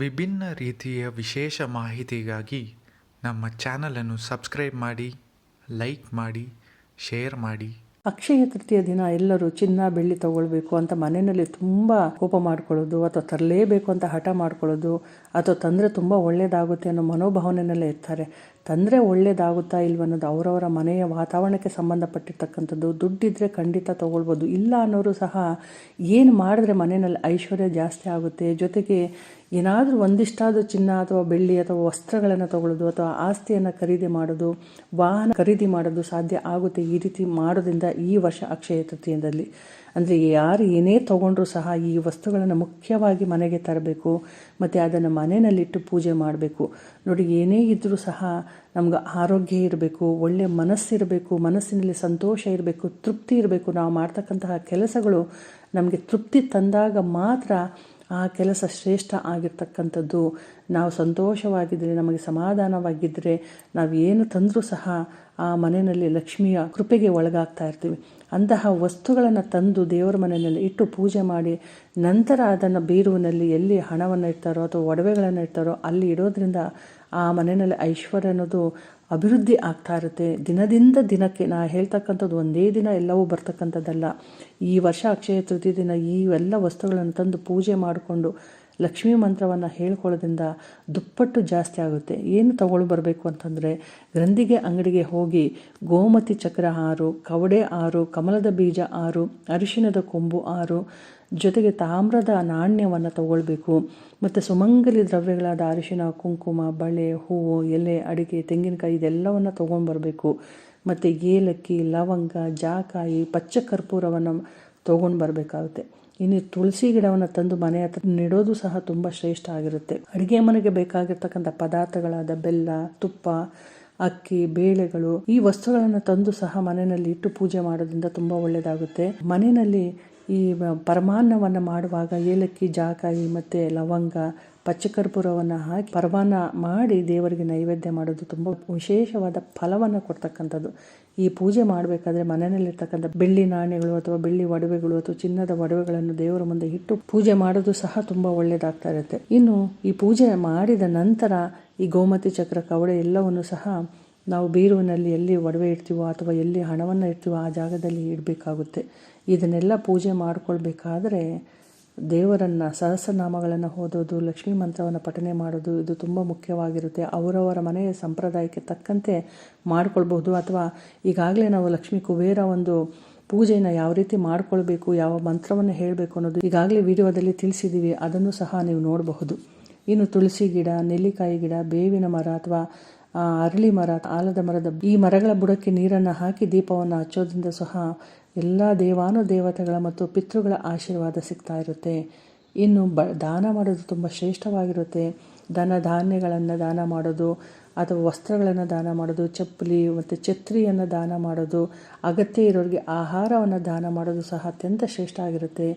ವಿಭಿನ್ನ ರೀತಿಯ ವಿಶೇಷ ಮಾಹಿತಿಗಾಗಿ ನಮ್ಮ ಚಾನಲನ್ನು ಸಬ್ಸ್ಕ್ರೈಬ್ ಮಾಡಿ, ಲೈಕ್ ಮಾಡಿ, ಶೇರ್ ಮಾಡಿ. ಅಕ್ಷಯ ತೃತೀಯ ದಿನ ಎಲ್ಲರೂ ಚಿನ್ನ, ಬೆಳ್ಳಿ ತಗೊಳ್ಬೇಕು ಅಂತ ಮನೆಯಲ್ಲಿ ತುಂಬ ಕೋಪ ಮಾಡ್ಕೊಳ್ಳೋದು, ಅಥವಾ ತರಲೇಬೇಕು ಅಂತ ಹಠ ಮಾಡ್ಕೊಳ್ಳೋದು, ಅಥವಾ ತಂದರೆ ತುಂಬ ಒಳ್ಳೆಯದಾಗುತ್ತೆ ಅನ್ನೋ ಮನೋಭಾವನೆಯಲ್ಲೇ ಇರ್ತಾರೆ. ತಂದರೆ ಒಳ್ಳೆಯದಾಗುತ್ತಾ ಇಲ್ವನ್ನೋದು ಅವರವರ ಮನೆಯ ವಾತಾವರಣಕ್ಕೆ ಸಂಬಂಧಪಟ್ಟಿರ್ತಕ್ಕಂಥದ್ದು. ದುಡ್ಡಿದ್ದರೆ ಖಂಡಿತ ತೊಗೊಳ್ಬೋದು. ಇಲ್ಲ ಅನ್ನೋರು ಸಹ ಏನು ಮಾಡಿದ್ರೆ ಮನೆಯಲ್ಲಿ ಐಶ್ವರ್ಯ ಜಾಸ್ತಿ ಆಗುತ್ತೆ? ಜೊತೆಗೆ ಏನಾದರೂ ಒಂದಿಷ್ಟಾದರೂ ಚಿನ್ನ ಅಥವಾ ಬೆಳ್ಳಿ ಅಥವಾ ವಸ್ತ್ರಗಳನ್ನು ತಗೊಳ್ಳೋದು ಅಥವಾ ಆಸ್ತಿಯನ್ನು ಖರೀದಿ ಮಾಡೋದು, ವಾಹನ ಖರೀದಿ ಮಾಡೋದು ಸಾಧ್ಯ ಆಗುತ್ತೆ ಈ ರೀತಿ ಮಾಡೋದ್ರಿಂದ ಈ ವರ್ಷ ಅಕ್ಷಯ ತೃತೀಯದಲ್ಲಿ. ಅಂದರೆ ಯಾರು ಏನೇ ತೊಗೊಂಡ್ರೂ ಸಹ ಈ ವಸ್ತುಗಳನ್ನು ಮುಖ್ಯವಾಗಿ ಮನೆಗೆ ತರಬೇಕು, ಮತ್ತು ಅದನ್ನು ಮನೆಯಲ್ಲಿಟ್ಟು ಪೂಜೆ ಮಾಡಬೇಕು. ನೋಡಿ, ಏನೇ ಇದ್ದರೂ ಸಹ ನಮ್ಗೆ ಆರೋಗ್ಯ ಇರಬೇಕು ಒಳ್ಳೆಯ ಮನಸ್ಸಿರಬೇಕು ಮನಸ್ಸಿನಲ್ಲಿ ಸಂತೋಷ ಇರಬೇಕು, ತೃಪ್ತಿ ಇರಬೇಕು. ನಾವು ಮಾಡ್ತಕ್ಕಂತಹ ಕೆಲಸಗಳು ನಮಗೆ ತೃಪ್ತಿ ತಂದಾಗ ಮಾತ್ರ ಆ ಕೆಲಸ ಶ್ರೇಷ್ಠ ಆಗಿರ್ತಕ್ಕಂಥದ್ದು. ನಾವು ಸಂತೋಷವಾಗಿದ್ದರೆ ನಮಗೆ ಸಮಾಧಾನವಾಗಿದ್ದರೆ ನಾವು ಏನು ತಂದರೂ ಸಹ ಆ ಮನೆಯಲ್ಲಿ ಲಕ್ಷ್ಮಿಯ ಕೃಪೆಗೆ ಒಳಗಾಗ್ತಾ ಇರ್ತೀವಿ. ಅಂತಹ ವಸ್ತುಗಳನ್ನು ತಂದು ದೇವರ ಮನೆಯಲ್ಲಿ ಇಟ್ಟು ಪೂಜೆ ಮಾಡಿ, ನಂತರ ಅದನ್ನು ಬೀರುವಿನಲ್ಲಿ ಎಲ್ಲಿ ಹಣವನ್ನು ಇಡ್ತಾರೋ ಅಥವಾ ಒಡವೆಗಳನ್ನು ಇಡ್ತಾರೋ ಅಲ್ಲಿ ಇಡೋದ್ರಿಂದ ಆ ಮನೆಯಲ್ಲಿ ಐಶ್ವರ್ಯ ಅನ್ನೋದು ಅಭಿವೃದ್ಧಿ ಆಗ್ತಾ ಇರುತ್ತೆ. ದಿನದಿಂದ ದಿನಕ್ಕೆ ನಾ ಹೇಳ್ತಕ್ಕಂಥದ್ದು ಒಂದೇ ದಿನ ಎಲ್ಲವೂ ಬರ್ತಕ್ಕಂಥದ್ದಲ್ಲ. ಈ ವರ್ಷ ಅಕ್ಷಯ ತೃತೀಯ ದಿನ ಈ ಎಲ್ಲ ವಸ್ತುಗಳನ್ನು ತಂದು ಪೂಜೆ ಮಾಡಿಕೊಂಡು ಲಕ್ಷ್ಮೀ ಮಂತ್ರವನ್ನು ಹೇಳ್ಕೊಳ್ಳೋದ್ರಿಂದ ದುಪ್ಪಟ್ಟು ಜಾಸ್ತಿ ಆಗುತ್ತೆ. ಏನು ತಗೊಳ್ಳಿ ಬರಬೇಕು ಅಂತಂದರೆ ಗ್ರಂಥಿಗೆ ಅಂಗಡಿಗೆ ಹೋಗಿ ಗೋಮತಿ ಚಕ್ರ ಆರು, ಕವಡೆ ಆರು, ಕಮಲದ ಬೀಜ ಆರು, ಅರಿಶಿಣದ ಕೊಂಬು ಆರು ಜೊತೆಗೆ ತಾಮ್ರದ ನಾಣ್ಯವನ್ನು ತಗೊಳ್ಬೇಕು. ಮತ್ತು ಸುಮಂಗಲಿ ದ್ರವ್ಯಗಳಾದ ಅರಿಶಿನ, ಕುಂಕುಮ, ಬಳೆ, ಹೂವು, ಎಲೆ, ಅಡಿಕೆ, ತೆಂಗಿನಕಾಯಿ ಇದೆಲ್ಲವನ್ನು ತೊಗೊಂಡ್ಬರಬೇಕು. ಮತ್ತು ಏಲಕ್ಕಿ, ಲವಂಗ, ಜಾಕಾಯಿ ಪಚ್ಚ ಕರ್ಪೂರವನ್ನು ತೊಗೊಂಡು ಬರಬೇಕಾಗುತ್ತೆ ಇನ್ನು ತುಳಸಿ ಗಿಡವನ್ನು ತಂದು ಮನೆ ಹತ್ರ ನೆಡೋದು ಸಹ ತುಂಬ ಶ್ರೇಷ್ಠ ಆಗಿರುತ್ತೆ. ಅಡುಗೆ ಮನೆಗೆ ಬೇಕಾಗಿರ್ತಕ್ಕಂಥ ಪದಾರ್ಥಗಳಾದ ಬೆಲ್ಲ, ತುಪ್ಪ, ಅಕ್ಕಿ, ಬೇಳೆಗಳು ಈ ವಸ್ತುಗಳನ್ನು ತಂದು ಸಹ ಮನೆಯಲ್ಲಿ ಇಟ್ಟು ಪೂಜೆ ಮಾಡೋದ್ರಿಂದ ತುಂಬ ಒಳ್ಳೆಯದಾಗುತ್ತೆ ಮನೆಯಲ್ಲಿ ಈ ಪರಮಾನ್ನವನ್ನು ಮಾಡುವಾಗ ಏಲಕ್ಕಿ, ಜಾಕಾಯಿ ಮತ್ತು ಲವಂಗ, ಪಚ್ಚಕರ್ಪೂರವನ್ನು ಹಾಕಿ ಪರಮಾನ್ನ ಮಾಡಿ ದೇವರಿಗೆ ನೈವೇದ್ಯ ಮಾಡೋದು ತುಂಬ ವಿಶೇಷವಾದ ಫಲವನ್ನು ಕೊಡ್ತಕ್ಕಂಥದ್ದು. ಈ ಪೂಜೆ ಮಾಡಬೇಕಾದ್ರೆ ಮನೆಯಲ್ಲಿರ್ತಕ್ಕಂಥ ಬೆಳ್ಳಿ ನಾಣ್ಯಗಳು ಅಥವಾ ಬೆಳ್ಳಿ ಒಡವೆಗಳು ಅಥವಾ ಚಿನ್ನದ ಒಡವೆಗಳನ್ನು ದೇವರ ಮುಂದೆ ಇಟ್ಟು ಪೂಜೆ ಮಾಡೋದು ಸಹ ತುಂಬ ಒಳ್ಳೆಯದಾಗ್ತಾ ಇರುತ್ತೆ. ಇನ್ನು ಈ ಪೂಜೆ ಮಾಡಿದ ನಂತರ ಈ ಗೋಮತಿ ಚಕ್ರ, ಕವಡೆ ಎಲ್ಲವನ್ನು ಸಹ ನಾವು ಬೀರುವಿನಲ್ಲಿ ಎಲ್ಲಿ ಒಡವೆ ಇಡ್ತೀವೋ ಅಥವಾ ಎಲ್ಲಿ ಹಣವನ್ನು ಇಡ್ತೀವೋ ಆ ಜಾಗದಲ್ಲಿ ಇಡಬೇಕಾಗುತ್ತೆ. ಇದನ್ನೆಲ್ಲ ಪೂಜೆ ಮಾಡಿಕೊಳ್ಬೇಕಾದ್ರೆ ದೇವರನ್ನು, ಸಹಸ್ರನಾಮಗಳನ್ನು ಓದೋದು, ಲಕ್ಷ್ಮೀ ಮಂತ್ರವನ್ನು ಪಠನೆ ಮಾಡೋದು, ಇದು ತುಂಬ ಮುಖ್ಯವಾಗಿರುತ್ತೆ. ಅವರವರ ಮನೆಯ ಸಂಪ್ರದಾಯಕ್ಕೆ ತಕ್ಕಂತೆ ಮಾಡಿಕೊಳ್ಬಹುದು. ಅಥವಾ ಈಗಾಗಲೇ ನಾವು ಲಕ್ಷ್ಮೀ ಕುಬೇರ ಒಂದು ಪೂಜೆಯನ್ನು ಯಾವ ರೀತಿ ಮಾಡಿಕೊಳ್ಬೇಕು, ಯಾವ ಮಂತ್ರವನ್ನು ಹೇಳಬೇಕು ಅನ್ನೋದು ಈಗಾಗಲೇ ವಿಡಿಯೋದಲ್ಲಿ ತಿಳಿಸಿದ್ದೀವಿ ಅದನ್ನು ಸಹ ನೀವು ನೋಡಬಹುದು. ಇನ್ನು ತುಳಸಿ ಗಿಡ, ನೆಲ್ಲಿಕಾಯಿ ಗಿಡ, ಬೇವಿನ ಮರ ಅಥವಾ ಅರಳಿ ಮರ ಆಲದ ಮರದ ಈ ಮರಗಳ ಬುಡಕ್ಕೆ ನೀರನ್ನು ಹಾಕಿ ದೀಪವನ್ನು ಹಚ್ಚೋದ್ರಿಂದ ಸಹ ಎಲ್ಲ ದೇವಾನು ದೇವತೆಗಳ ಮತ್ತು ಪಿತೃಗಳ ಆಶೀರ್ವಾದ ಸಿಗ್ತಾ ಇರುತ್ತೆ. ಇನ್ನು ಬ, ದಾನ ಮಾಡೋದು ತುಂಬ ಶ್ರೇಷ್ಠವಾಗಿರುತ್ತೆ. ದನ ಧಾನ್ಯಗಳನ್ನು ದಾನ ಮಾಡೋದು ಅಥವಾ ವಸ್ತ್ರಗಳನ್ನು ದಾನ ಮಾಡೋದು, ಚಪ್ಪಲಿ ಮತ್ತು ಛತ್ರಿಯನ್ನು ದಾನ ಮಾಡೋದು, ಅಗತ್ಯ ಇರೋರಿಗೆ ಆಹಾರವನ್ನು ದಾನ ಮಾಡೋದು ಸಹ ಅತ್ಯಂತ ಶ್ರೇಷ್ಠ ಆಗಿರುತ್ತೆ.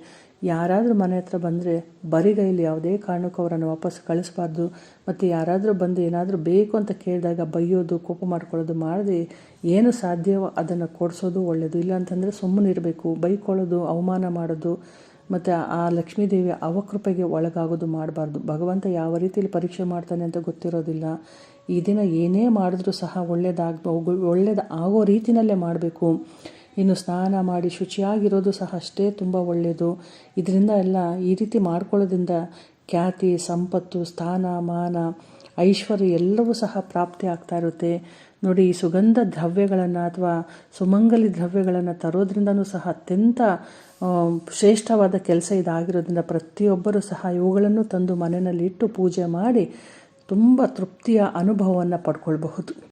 ಯಾರಾದರೂ ಮನೆ ಹತ್ರ ಬಂದರೆ ಬರಿಗೈಲಿ ಯಾವುದೇ ಕಾರಣಕ್ಕೂ ಅವರನ್ನು ವಾಪಸ್ ಕಳಿಸಬಾರ್ದು. ಮತ್ತು ಯಾರಾದರೂ ಬಂದು ಏನಾದರೂ ಬೇಕು ಅಂತ ಕೇಳಿದಾಗ ಬೈಯೋದು, ಕೋಪ ಮಾಡ್ಕೊಳ್ಳೋದು ಮಾಡದೆ ಏನು ಸಾಧ್ಯವೋ ಅದನ್ನು ಕೊಡಿಸೋದು ಒಳ್ಳೆಯದು ಇಲ್ಲ ಅಂತಂದರೆ ಸುಮ್ಮನಿರಬೇಕು, ಬೈಕೊಳ್ಳೋದು, ಅವಮಾನ ಮಾಡೋದು. ಮತ್ತು ಆ ಲಕ್ಷ್ಮೀದೇವಿಯ ಅವಕೃಪೆಗೆ ಒಳಗಾಗೋದು ಮಾಡಬಾರ್ದು. ಭಗವಂತ ಯಾವ ರೀತಿಯಲ್ಲಿ ಪರೀಕ್ಷೆ ಮಾಡ್ತಾನೆ ಅಂತ ಗೊತ್ತಿರೋದಿಲ್ಲ. ಈ ದಿನ ಏನೇ ಮಾಡಿದ್ರೂ ಸಹ ಒಳ್ಳೇದಾಗ ಒಳ್ಳೇದು ಆಗೋ ರೀತಿಯಲ್ಲೇ ಮಾಡಬೇಕು. ಇನ್ನು ಸ್ನಾನ ಮಾಡಿ ಶುಚಿಯಾಗಿರೋದು ಸಹ ಅಷ್ಟೇ ತುಂಬ ಒಳ್ಳೆಯದು ಇದರಿಂದ ಎಲ್ಲ ಈ ರೀತಿ ಮಾಡ್ಕೊಳ್ಳೋದ್ರಿಂದ ಖ್ಯಾತಿ, ಸಂಪತ್ತು, ಸ್ಥಾನ, ಮಾನ, ಐಶ್ವರ್ಯ ಎಲ್ಲವೂ ಸಹ ಪ್ರಾಪ್ತಿ ಆಗ್ತಾ ಇರುತ್ತೆ. ನೋಡಿ, ಈ ಸುಗಂಧ ದ್ರವ್ಯಗಳನ್ನು ಅಥವಾ ಸುಮಂಗಲಿ ದ್ರವ್ಯಗಳನ್ನು ತರೋದ್ರಿಂದನೂ ಸಹ ಅತ್ಯಂತ ಶ್ರೇಷ್ಠವಾದ ಕೆಲಸ ಇದಾಗಿರೋದ್ರಿಂದ ಪ್ರತಿಯೊಬ್ಬರೂ ಸಹ ಇವುಗಳನ್ನು ತಂದು ಮನೆಯಲ್ಲಿ ಇಟ್ಟು ಪೂಜೆ ಮಾಡಿ ತುಂಬ ತೃಪ್ತಿಯ ಅನುಭವವನ್ನು ಪಡ್ಕೊಳ್ಬಹುದು.